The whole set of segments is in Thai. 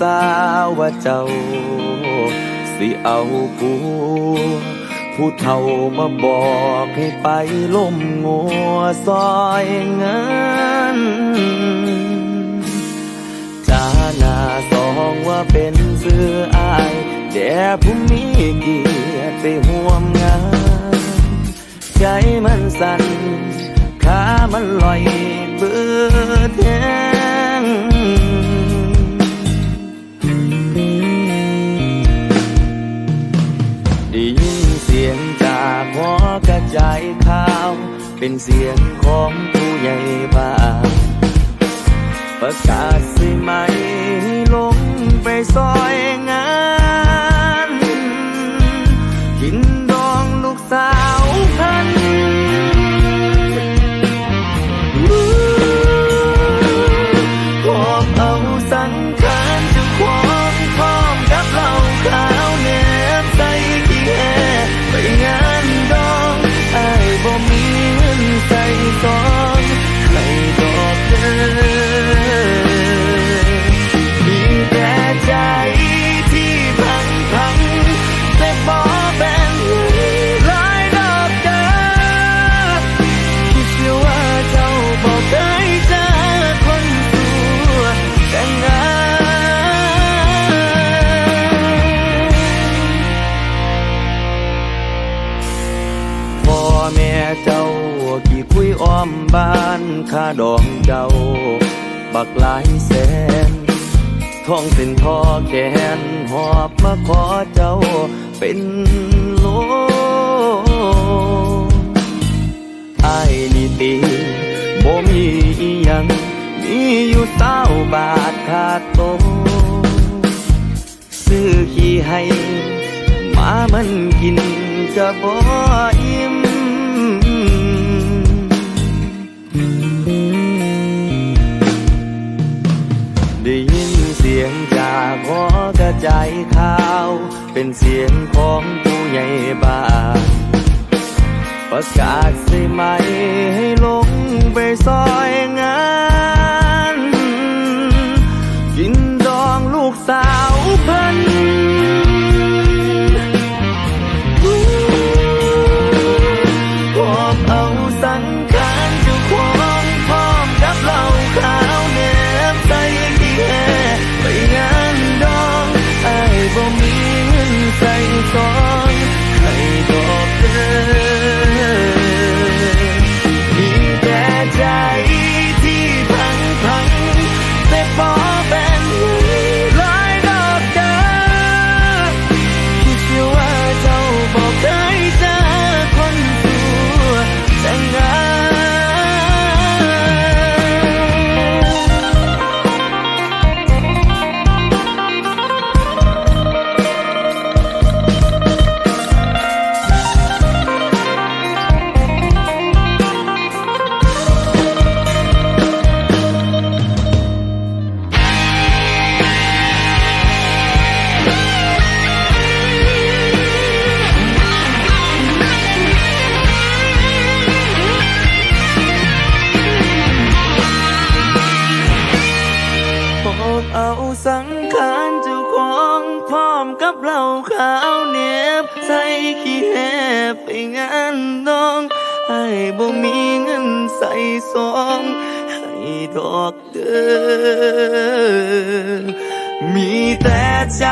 สาวว่าเจ้า สิเอาผัวผู้เฒ่ามาบอกให้ไปล่มงัวซอยเงินจาหน้าสองว่าเป็นเสื้ออายแด่ผู้มีเกียรติไปห่วมงาน ใจมันสั่นขามันลอยเบิดแทง อกระจายข่าว เป็นเสียงของ เจ้า บักหลายแสนท้องเป็นพ่อแขน หอบมาขอเจ้าเป็นโลไอ้นี่ตีบ่มีอียัง มีอยู่เต้าบาทขาดโต ซื้อขี้ให้ มามันกินจะบ่อิ่ม ใจข่าว เป็นเสียงของผู้ใหญ่บ้านประกาศสิไหมให้ลงไปซอยงาน บเอาสังขารเจ้าของพร้อมกับเหล่าขาวเหน็บใส่ขี้แหบไปงานน้อง ให้บ่มีเงินใส่ซองให้ดอกเด้อมีแต่ใจ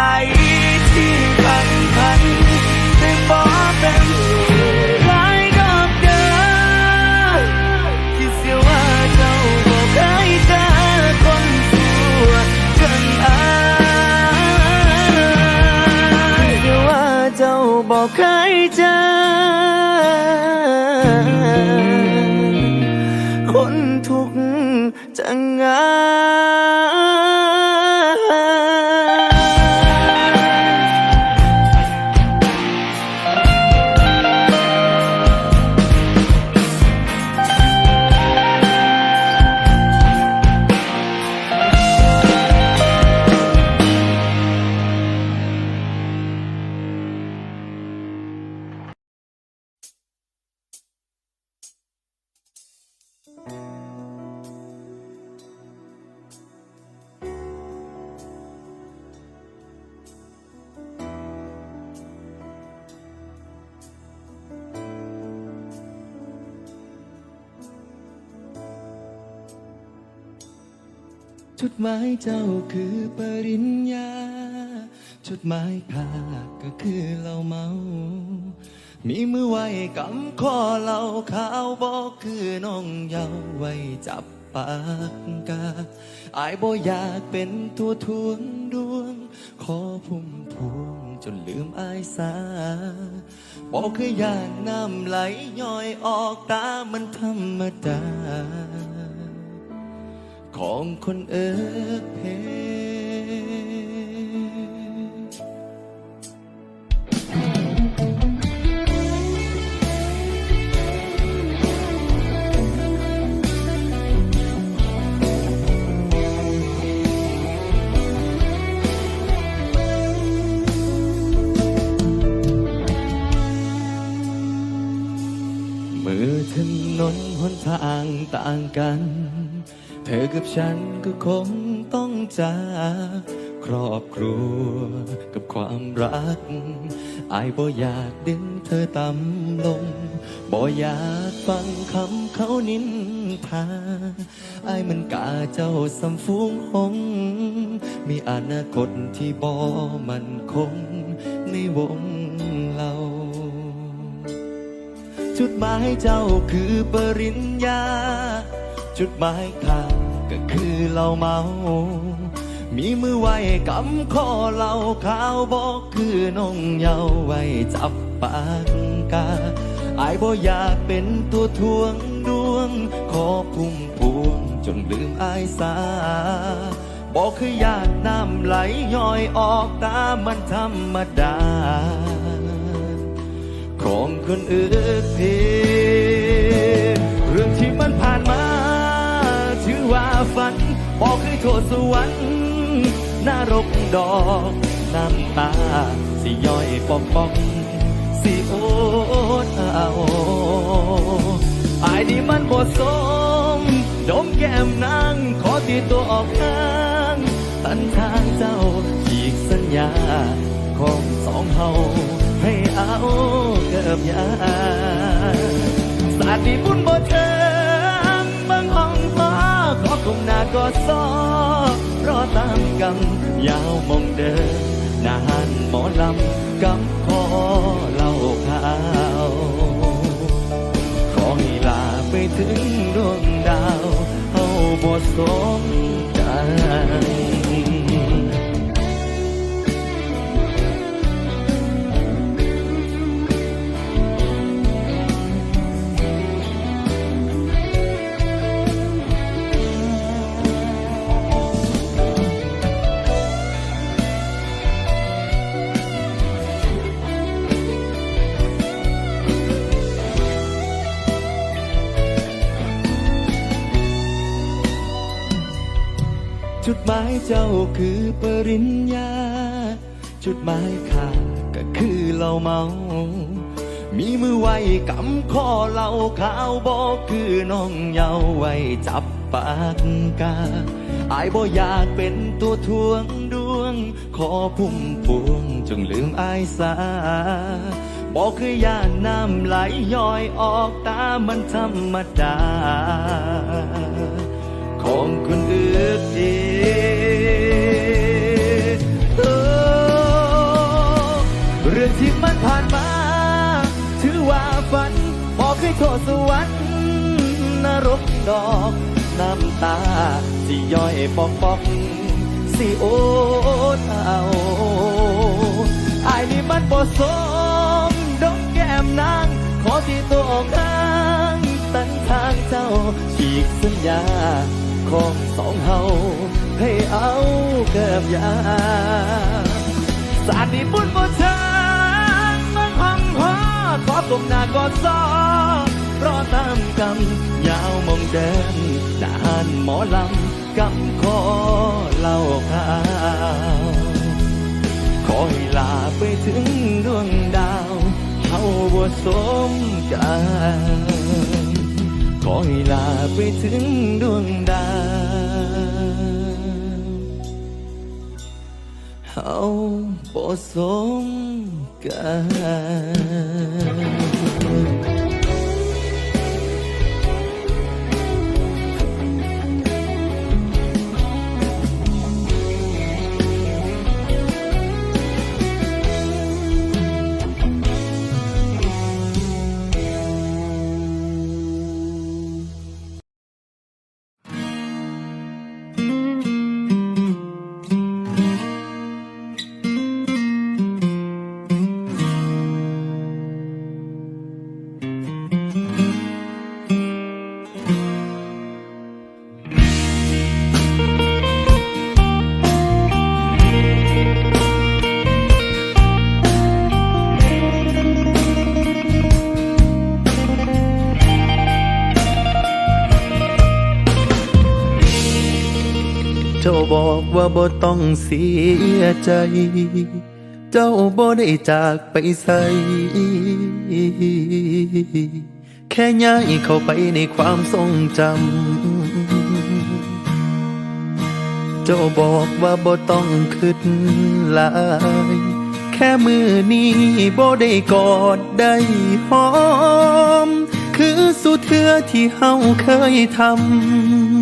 อกใครจะคนทุกข์จะงา หมายเจ้าคือปริญญาจุดหมายข้าก็คือเราเมา มีมือไว้กำคอเราขาวบอกคือน้องเยาวไว้จับปากกา อายบ่อยากเป็นตัวทวงดวง ขอพุ่มพวงจนลืมอายสาบอกคือยางน้ำไหลย้อยออกตามันธรรมดา ของคนเอิกเพมือถนนหนทางต่างกัน อกับฉันก็คงต้องจากครอบครัวกับความรัก อายบ่อยากดึงเธอต่ำลง บ่อยากฟังคำเขานินทา อายมันกาเจ้าสำฟูงหง มีอนาคตที่บ่มันคงในวงเราจุดหมายเจ้าคือปริญญา จุดหมายข้าก็คือเราเมา มีมือไว้กำคอเราขาวบอกคือน้องเยาว์ไว้จับปากกาอายบ่อยากเป็นตัวทวงดวง ขอพุ่มพวงจนลืมอายสาบอกคืออยากน้ำไหลย้อยออกตามันธรรมดา ของคนอื่นเพเรื่องที่มันผ่านมา ถือว่าฝันบอกเคยโทษสวรรค์นรกดอกน้ำตาสิย่อยปองปองสิโอดเอาอายนี่มันบทสมดมแก้มนางขอตีตัวออกห่างตันทางเจ้าฉีกสัญญา ของสองเฮาให้เอาเกิบยาสาดดีบุญบ่เทิงบางห้อ ขอคงหน้าก็ซอรอตามกรรมยาวมองเดินนา หมายเจ้าคือปริญญา จุดหมายข้าก็คือเราเมา มีมือไว้กำคอเราขาวบอกคือน้องเยาว์ไว้จับปากกาอายบ่อยากเป็นตัวทวงดวง ขอพุ่มพวงจงลืมอายสาบอกคือย่านน้ำไหลย้อยออกตามันธรรมดา ของคนอื่นดีเออเรื่องที่มันผ่านมา ถือว่าฝันบอกให้โทษสวรรค์นรกดอกน้ำตาสิย่อยปอกปอกสิโอดเอาอายนี่มันบ่สมดอกแก้มนาง ขอที่ตัวออกทางตั้งทางเจ้าฉีกสัญญา ของสองเฮาให้เอาเกิบยาสาดนี้บุญบ่เชิงมังหังหอขอกลมหน้ากอดซอรอตามกำยาวมองเดินนานหมอลำกำคอเล่าข่าวขอให้ลาไปถึงดวงดาวเฮาบ่สมกัน ขอให้ลาไปถึงดวงดาวเฮาบ่สมกัน เจ้าบอกว่าบ่ต้องเสียใจ เจ้าบ่ได้จากไปใสแค่ย้ายเข้าไปในความทรงจำ เจ้าบอกว่าบ่ต้องคิดหลาย แค่มือนี้บ่ได้กอดได้หอม คือสุดเทือที่เฮาเคยทำ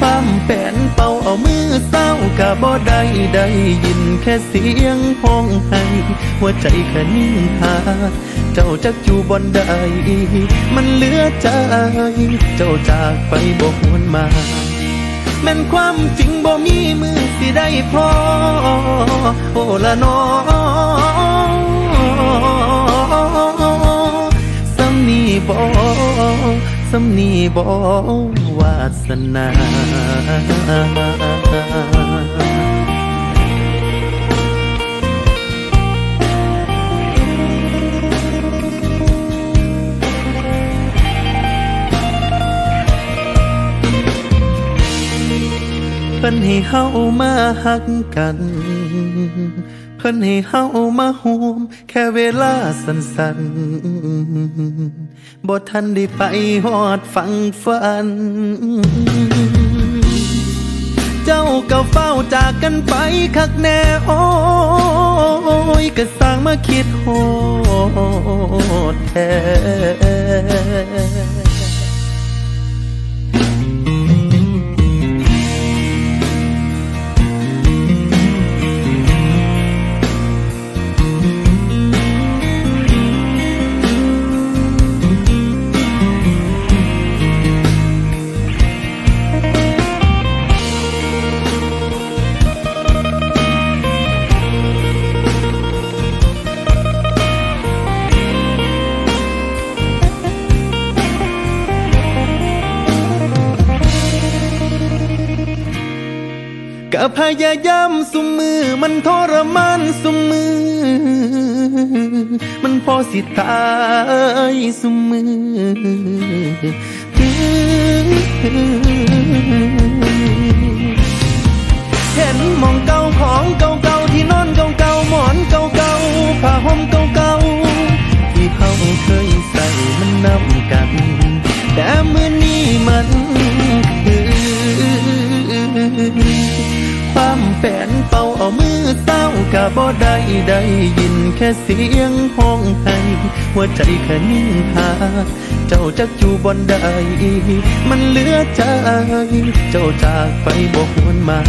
ความแป้นเป่าเอามือเศร้ากะบ่ได้ได้ยินแค่เสียงห้องไห้หัวใจแค่นิ่งหา เจ้าจักอยู่บนใดมันเหลือใจ เจ้าจากไปบ่หวนมาแม่นความจริงบ่มีมือสิได้พอ โอ้ละนอสำนีบ่ สำนีบ่วาสนาเพิ่นให้เฮามาหักกัน เพิ่นให้เฮามาห่วม แค่เวลาสั้นๆบ่ทันได้ไปหอดฟังฝัน เจ้าก็เฝ้าจากกันไปคักแน่โอ้ยก็สร้างมาคิดโหดแท้ พยายามสุมมือ มันทรมานสุมมือ มันพอสิตายสุมมือเห็นมองเก่าของเก่าๆที่นอนเก่าๆหมอนเก่าๆผ้าห่มเก่าๆที่เขาเคยใส่มันนำกัน แต่เมื่อนี้มัน อมือเศร้ากะบ่ได้ได้ยินแค่เสียงห้องไห้หัวใจแค่นิ่งหา เจ้าจักอยู่บนใดมันเหลือใจ เจ้าจากไปบ่หวนมา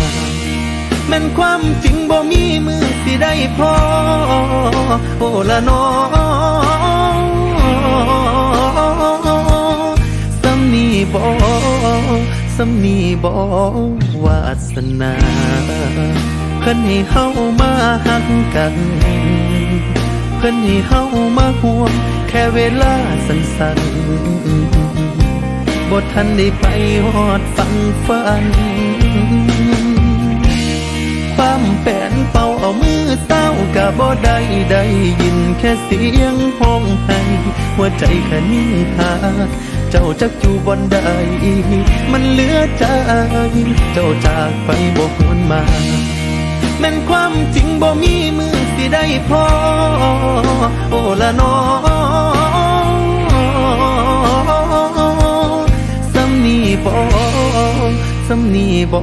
แม่นความจริงบ่มีมือสิได้พอ โอละนอสำนีบ่สำนีบ่วาสนา เพิ่นให้เฮามาหักกัน เพิ่นให้เฮามาห่วงแค่เวลาสั้นๆบ่ทันได้ไปฮอดฟังฝัน ความแปนเป่าเอามือเศร้ากะบ่ได้ได้ยินแค่เสียงห้องไห้หัวใจแค่นิ่งหาเจ้าจักอยู่บนใดมันเหลือใจ เจ้าจากไปบ่หวนมา แม่นความจริงบ่มีมือสิได้พอโอ้ละนอสำนีบ่สำนีบ่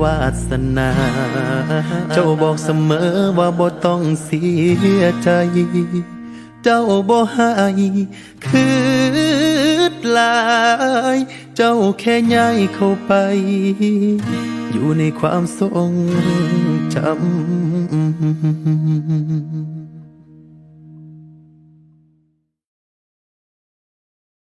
วาสนา เจ้าบอกเสมอว่าบ่ต้องเสียใจ เจ้าบ่ให้คืดหลาย เจ้าแค่ย้ายเข้าไป อยู่ในความทรง จำ